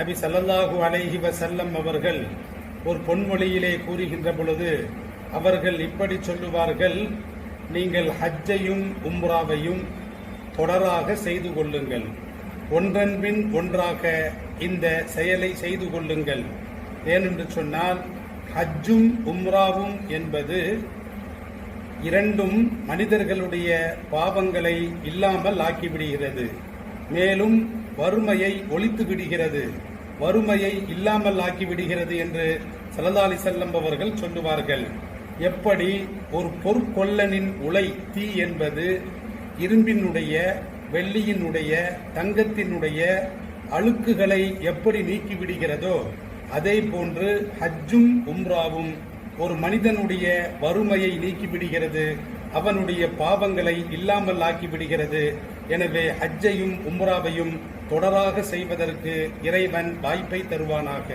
நபி சல்லல்லாஹு அலைஹி வசல்லம் அவர்கள் ஒரு பொன்மொழியிலே கூறுகின்ற பொழுது அவர்கள் இப்படி சொல்லுவார்கள் நீங்கள் ஹஜ்ஜையும் உம்ராவையும் தொடராக செய்து கொள்ளுங்கள். ஒன்றன்பின் ஒன்றாக இந்த செயலை செய்து கொள்ளுங்கள். ஏனென்று சொன்னால் ஹஜ்ஜும் உம்ராவும் என்பது இரண்டும் மனிதர்களுடைய பாவங்களை இல்லாமல் ஆக்கிவிடுகிறது. மேலும் வறுமையை ஒழித்து விடுகிறது. வறுமையை இல்லாமல் ஆக்கிவிடுகிறது என்று சலதாலி செல்லம் அவர்கள் சொல்லுவார்கள். எப்படி? ஒரு பொற்கொல்லனின் உலை தீ என்பது இரும்பினுடைய வெள்ளியினுடைய தங்கத்தினுடைய அழுக்குகளை எப்படி நீக்கிவிடுகிறதோ அதே போன்று ஹஜ்ஜும் உம்ராவும் ஒரு மனிதனுடைய வறுமையை நீக்கிவிடுகிறது அவனுடைய பாவங்களை இல்லாமல் ஆக்கிவிடுகிறது எனவே ஹஜ்ஜையும் உம்ராவையும் தொடராக செய்வதற்கு இறைவன் வாய்ப்பை தருவானாக.